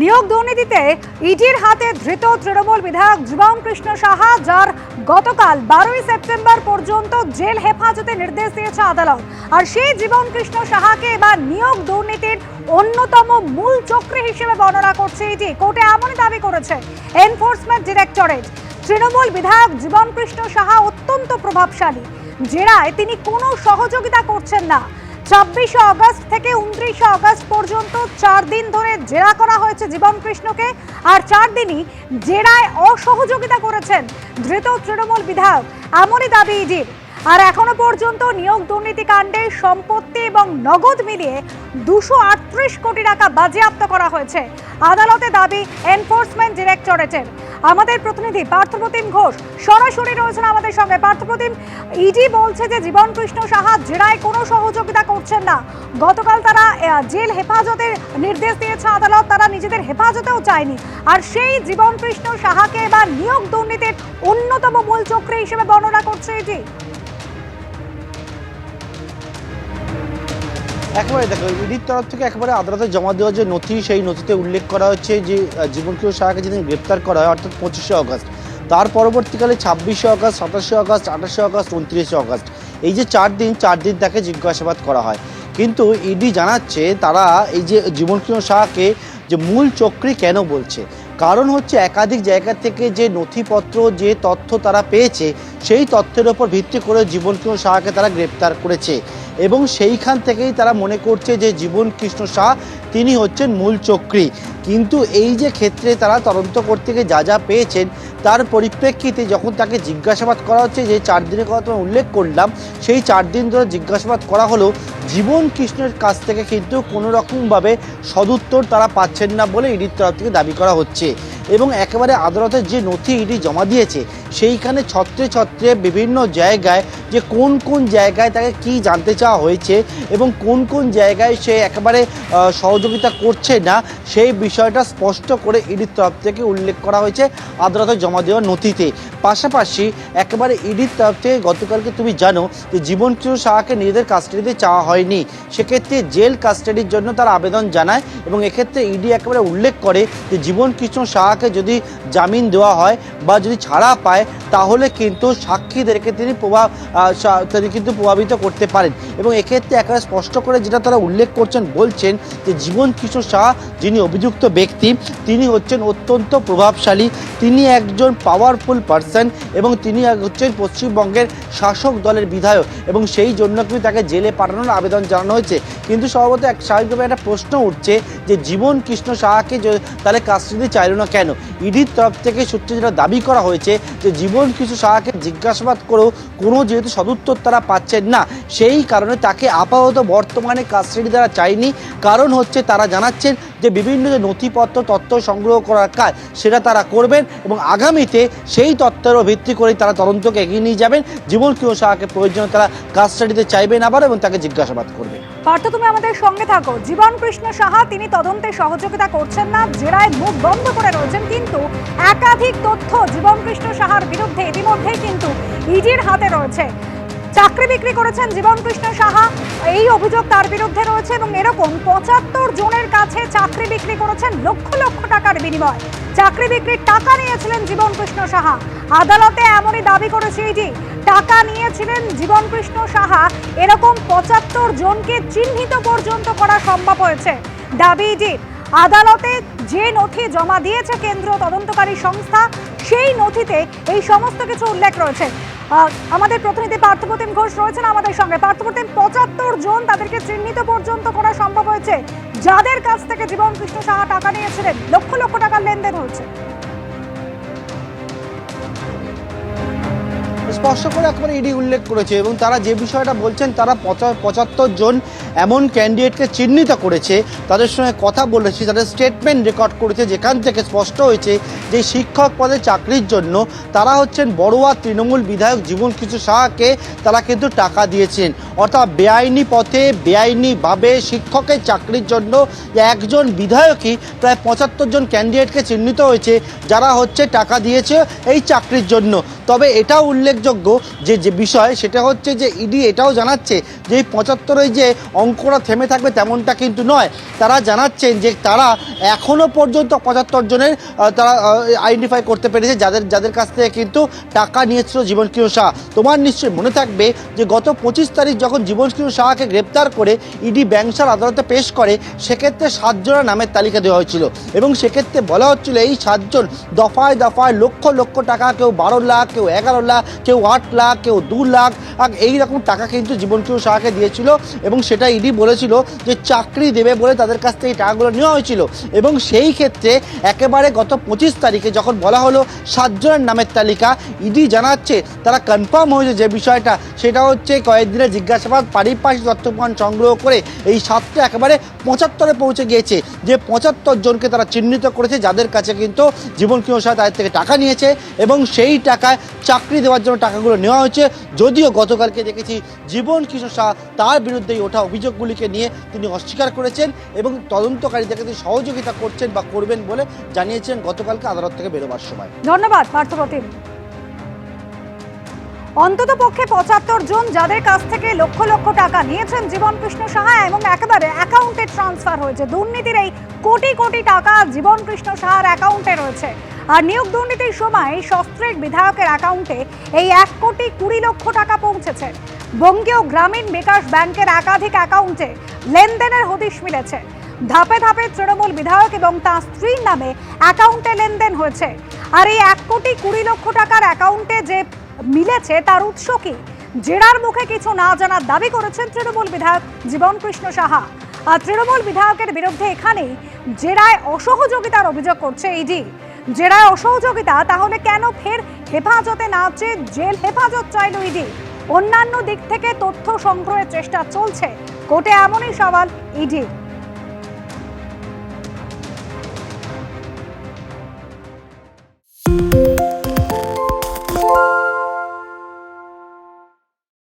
নিয়োগ দুর্নীতিতে ইডির হাতে ধৃত তৃণমূল বিধায়ক জীবন কৃষ্ণ সাহা, যার গতকাল বারোই সেপ্টেম্বর পর্যন্ত জেল হেফাজতে নির্দেশ দিয়েছে আদালত। আর সেই জীবন কৃষ্ণ সাহাকে এবার নিয়োগ দুর্নীতির অন্যতম মূল চক্রী হিসেবে বর্ণনা করছে ইডি। কোর্টে এমনই দাবি করেছে এনফোর্সমেন্ট ডিরেক্টরেট। তৃণমূল বিধায়ক জীবন কৃষ্ণ সাহা অত্যন্ত প্রভাবশালী। জেরায় তিনি কোনো সহযোগিতা করছেন না। ছাব্বিশে আগস্ট থেকে উনত্রিশে আগস্ট পর্যন্ত চার দিন ধরে জেরা করা হয়েছে জীবন কৃষ্ণকে, আর চার দিনই জেরায় অসহযোগিতা করেছেন ধৃত তৃণমূল বিধায়ক। এমনই দাবি ইডির। আর এখনও পর্যন্ত নিয়োগ দুর্নীতি কাণ্ডে সম্পত্তি এবং নগদ মিলিয়ে দুশো কোটি টাকা বাজেয়াপ্ত করা হয়েছে। আদালতে দাবি এনফোর্সমেন্ট ডিরেক্টরেটের। আমাদের প্রতিনিধি পার্থপ্রতিম ঘোষ সরাসরি রয়েছেন আমাদের সঙ্গে। পার্থপ্রতিম, ইডি বলছে যে জীবন কৃষ্ণ সাহা জেরায় কোনো সহযোগিতা করছেন না। গতকাল তারা জেল হেফাজতের নির্দেশ দিয়েছে আদালত, তারা নিজেদের হেফাজতেও চায়নি। আর সেই জীবন কৃষ্ণ সাহাকে এবার নিয়োগ দুর্নীতির অন্যতম মূল চক্রী হিসেবে বর্ণনা করছে ইডি। একেবারে দেখো ইডির তরফ থেকে একেবারে আদালতে জমা দেওয়া যে নথি সেই নথিতে উল্লেখ করা হচ্ছে যে আহ, জীবনকিশোর সাহাকে যেদিন গ্রেপ্তার করা হয় অর্থাৎ পঁচিশে অগস্ট তার পরবর্তীকালে ছাব্বিশে অগস্ট সাতাশে অগস্ট আঠাশে অগস্ট উনত্রিশে অগস্ট এই যে চার দিন চার দিন তাকে জিজ্ঞাসাবাদ করা হয়। কিন্তু ইডি জানাচ্ছে তারা এই যে জীবনকিশোর সাহাকে যে মূল চক্রী কেন বলছে? কারণ হচ্ছে একাধিক জায়গা থেকে যে নথিপত্র যে তথ্য তারা পেয়েছে সেই তথ্যের ওপর ভিত্তি করে জীবনকিশোর শাহকে তারা গ্রেপ্তার করেছে। এবং সেইখান থেকেই তারা মনে করছে যে জীবন কৃষ্ণ শাহ, তিনি হচ্ছেন মূল চক্রী। কিন্তু এই যে ক্ষেত্রে তারা তদন্ত করতে গিয়ে যা যা পেয়েছেন, তার পরিপ্রেক্ষিতে যখন তাকে জিজ্ঞাসাবাদ করা হচ্ছে, যে চার দিনের কথা আমি উল্লেখ করলাম, সেই চার দিন ধরে জিজ্ঞাসাবাদ করা হলো, জীবন কৃষ্ণের কাছ থেকে কিন্তু কোনো রকমভাবে সদুত্তর তারা পাচ্ছেন না বলে ইডির তরফ থেকে দাবি করা হচ্ছে। এবং একেবারে আদালতের যে নথি ইডি জমা দিয়েছে সেইখানে ছত্রে ছত্রে বিভিন্ন জায়গায় যে কোন কোন জায়গায় তাকে কি জানতে চাওয়া হয়েছে এবং কোন কোন জায়গায় সে একেবারে সহযোগিতা করছে না, সেই বিষয়টা স্পষ্ট করে ইডির তরফ থেকে উল্লেখ করা হয়েছে আদালতে জমা দেওয়া নথিতে। পাশাপাশি একেবারে ইডির তরফ থেকে গতকালকে তুমি জানো যে জীবন কিশোর সাহাকে নিজেদের কাস্টাডিতে চাওয়া হয়নি। সেক্ষেত্রে জেল কাস্টাডির জন্য তার আবেদন জানায় এবং এক্ষেত্রে ইডি একেবারে উল্লেখ করে যে জীবন কৃষ্ণ সাহাকে যদি জামিন দেওয়া হয় বা যদি ছাড়া পায় তাহলে কিন্তু সাক্ষীদেরকে তিনি প্রভাব তিনি কিন্তু প্রভাবিত করতে পারেন। এবং এক্ষেত্রে একেবারে স্পষ্ট করে যেটা তারা উল্লেখ করছেন, বলছেন যে জীবন কিশোর শাহ, যিনি অভিযুক্ত ব্যক্তি, তিনি হচ্ছেন অত্যন্ত প্রভাবশালী। তিনি একজন পাওয়ারফুল পার্সন এবং তিনি হচ্ছেন পশ্চিমবঙ্গের শাসক দলের বিধায়ক এবং সেই জন্য কিন্তু তাকে জেলে পাঠানোর আবেদন জানানো হয়েছে। কিন্তু স্বভাবত এক স্বাভাবিকভাবে একটা প্রশ্ন উঠছে যে জীবন কৃষ্ণ সাহাকে যে- তাহলে কাস্টডি চাইল না কেন? ইডির তরফ থেকে সূত্রে যেটা দাবি করা হয়েছে যে জীবন কিছু সাহাকে জিজ্ঞাসাবাদ করেও কোনো যেহেতু সদুত্তর তারা পাচ্ছেন না, সেই কারণে তাকে আপাতত বর্তমানে কাস্টডি দ্বারা চায়নি কারণ হচ্ছে তারা জানাচ্ছেন যে বিভিন্ন যে নথিপত্র, তথ্য সংগ্রহ করার কাজ সেটা তারা করবেন এবং আগামীতে সেই তথ্যের ভিত্তি করেই তারা তদন্তকে এগিয়ে নিয়ে যাবেন। জীবন কিয় সাহাকে প্রয়োজনে তারা কাস্টাডিতে চাইবেন আবার এবং তাকে জিজ্ঞাসাবাদ করবেন। পার্থ, তুমি আমাদের সঙ্গে থাকো। জীবন কৃষ্ণ সাহা, তিনি তদন্তে সহযোগিতা করছেন না, জেরায় মুখ বন্ধ করে রয়েছেন কিন্তু একাধিক তথ্য জীবন কৃষ্ণ সাহার বিরুদ্ধে ইতিমধ্যেই কিন্তু ইডির হাতে রয়েছে। চাকরি বিক্রি করেছেন জীবন কৃষ্ণ সাহা। এই অভিযোগ তার বিরুদ্ধে রয়েছে এবং এরকম পঁচাত্তর জনের কাছে চাকরি বিক্রি করেছেন লক্ষ লক্ষ টাকার বিনিময়। চাকরি বিক্রির টাকা নিয়েছিলেন জীবন কৃষ্ণ সাহা। আদালতে এমনই দাবি করেছে ইডি টাকা নিয়েছিলেন জীবন কৃষ্ণ সাহা। এরকম পঁচাত্তর জনকে চিহ্নিত পর্যন্ত করা সম্ভব হয়েছে। দাবি ইডির আদালতে যে নথি জমা দিয়েছে কেন্দ্রীয় তদন্তকারী সংস্থা, সেই নথিতে এই সমস্ত কিছু উল্লেখ রয়েছে। আমাদের প্রতিনিধি পার্থপ্রতিম ঘোষ রয়েছেন আমাদের সঙ্গে। পার্থপ্রতিম পঁচাত্তর জন তাদেরকে চিহ্নিত পর্যন্ত করা সম্ভব হয়েছে। যাদের কাছ থেকে জীবন কৃষ্ণ সাহা টাকা নিয়েছিলেন, লক্ষ লক্ষ টাকার লেনদেন হয়েছে। স্পষ্ট করে একবারে ইডি উল্লেখ করেছে এবং তারা যে বিষয়টা বলছেন, তারা পঁচা- পঁচাত্তর জন এমন ক্যান্ডিডেটকে চিহ্নিত করেছে, তাদের সঙ্গে কথা বলেছে, তাদের স্টেটমেন্ট রেকর্ড করেছে, যেখান থেকে স্পষ্ট হয়েছে যে শিক্ষক পদে চাকরির জন্য তারা হচ্ছেন বড়ুয়া তৃণমূল বিধায়ক জীবন কিছু সাহাকে তারা কিন্তু টাকা দিয়েছেন। অর্থাৎ বেআইনি পথে বেআইনিভাবে শিক্ষকের চাকরির জন্য একজন বিধায়কই প্রায় পঁচাত্তর জন ক্যান্ডিডেটকে চিহ্নিত হয়েছে, যারা হচ্ছে টাকা দিয়েছে এই চাকরির জন্য। তবে এটাও উল্লেখ উল্লেখযোগ্য যে যে বিষয়, সেটা হচ্ছে যে ইডি এটাও জানাচ্ছে যে এই পঁচাত্তরের যে অঙ্কটা থেমে থাকবে তেমনটা কিন্তু নয়। তারা জানাচ্ছেন যে তারা এখনও পর্যন্ত পঁচাত্তর জনের তারা আইডেন্টিফাই করতে পেরেছে যাদের যাদের কাছ থেকে কিন্তু টাকা নিয়েছিল জীবনকিয় শাহ। তোমার নিশ্চয়ই মনে থাকবে যে গত পঁচিশ তারিখ যখন জীবনকিয় শাহকে গ্রেপ্তার করে ইডি ব্যাংসার আদালতে পেশ করে, সেক্ষেত্রে সাতজনের নামের তালিকা দেওয়া হয়েছিল এবং সেক্ষেত্রে বলা হচ্ছিল এই সাতজন দফায় দফায় লক্ষ লক্ষ টাকা, কেউ বারো লাখ, কেউ এগারো লাখ কেউ আট লাখ, কেউ দু লাখ এই রকম টাকা কিন্তু জীবনকিয় শাহকে দিয়েছিল এবং সেটা ইডি বলেছিল যে চাকরি দেবে বলে তাদের কাছ থেকে এই টাকাগুলো নেওয়া হয়েছিল। এবং সেই ক্ষেত্রে একেবারে গত পঁচিশ তারিখে যখন বলা হলো সাতজনের নামের তালিকা, ইডি জানাচ্ছে তারা কনফার্ম হয়েছে যে বিষয়টা। সেটা হচ্ছে কয়েকদিনের জিজ্ঞাসাবাদ, পারিপার্শ্বিক তথ্য প্রমাণ সংগ্রহ করে এই সাতটা একেবারে পঁচাত্তরে পৌঁছে গিয়েছে। যে পঁচাত্তর জনকে তারা চিহ্নিত করেছে, যাদের কাছে কিন্তু জীবন শাহ তাদের থেকে টাকা নিয়েছে এবং সেই টাকায় চাকরি দেওয়ার জন্য টাকাগুলো নেওয়া হয়েছে। যদিও গতকালকে দেখেছি জীবন কিশোর শাহ তার বিরুদ্ধেই ওঠা অভিযোগগুলিকে নিয়ে তিনি অস্বীকার করেছেন এবং তদন্তকারীদেরকে তিনি সহযোগিতা করছেন বা করবেন বলে জানিয়েছেন গতকালকে আদালত থেকে বেরোবার সময়। ধন্যবাদ, পার্থপ্রতিম। অন্তত পক্ষে পঁচাত্তর জন যাদের কাছ থেকে লক্ষ লক্ষ টাকা নিয়েছেন জীবন কৃষ্ণ সাহা এবং একেবারে অ্যাকাউন্টে ট্রান্সফার হয়েছে। দুর্নীতির এই কোটি কোটি টাকা জীবন কৃষ্ণ সাহার অ্যাকাউন্টে রয়েছে। আর নিয়োগ দুর্নীতির সময় সস্ত্রের বিধায়কের অ্যাকাউন্টে এই এক কোটি কুড়ি লক্ষ টাকা পৌঁছেছে। বঙ্গীয় গ্রামীণ বিকাশ ব্যাংকের একাধিক অ্যাকাউন্টে লেনদেনের হদিশ মিলেছে। ধাপে ধাপে তৃণমূল বিধায়ক এবং তাঁর স্ত্রীর নামে অ্যাকাউন্টে লেনদেন হয়েছে। আর এই এক কোটি কুড়ি লক্ষ টাকার অ্যাকাউন্টে যে মিলেছে তার উৎস কি? জেরার মুখে কিছু না জানার দাবি করেছেন তৃণমূল বিধায়ক জীবন কৃষ্ণ সাহা। আর তৃণমূল বিধায়কের বিরুদ্ধে এখানেই জেরায় অসহযোগিতার অভিযোগ করছে ইডি জেরায় অসহযোগিতা, তাহলে কেন ফের হেফাজতে না চেয়ে জেল হেফাজত চাইল ইডি অন্যান্য দিক থেকে তথ্য সংগ্রহের চেষ্টা চলছে। কোর্টে এমনই সওয়াল ইডির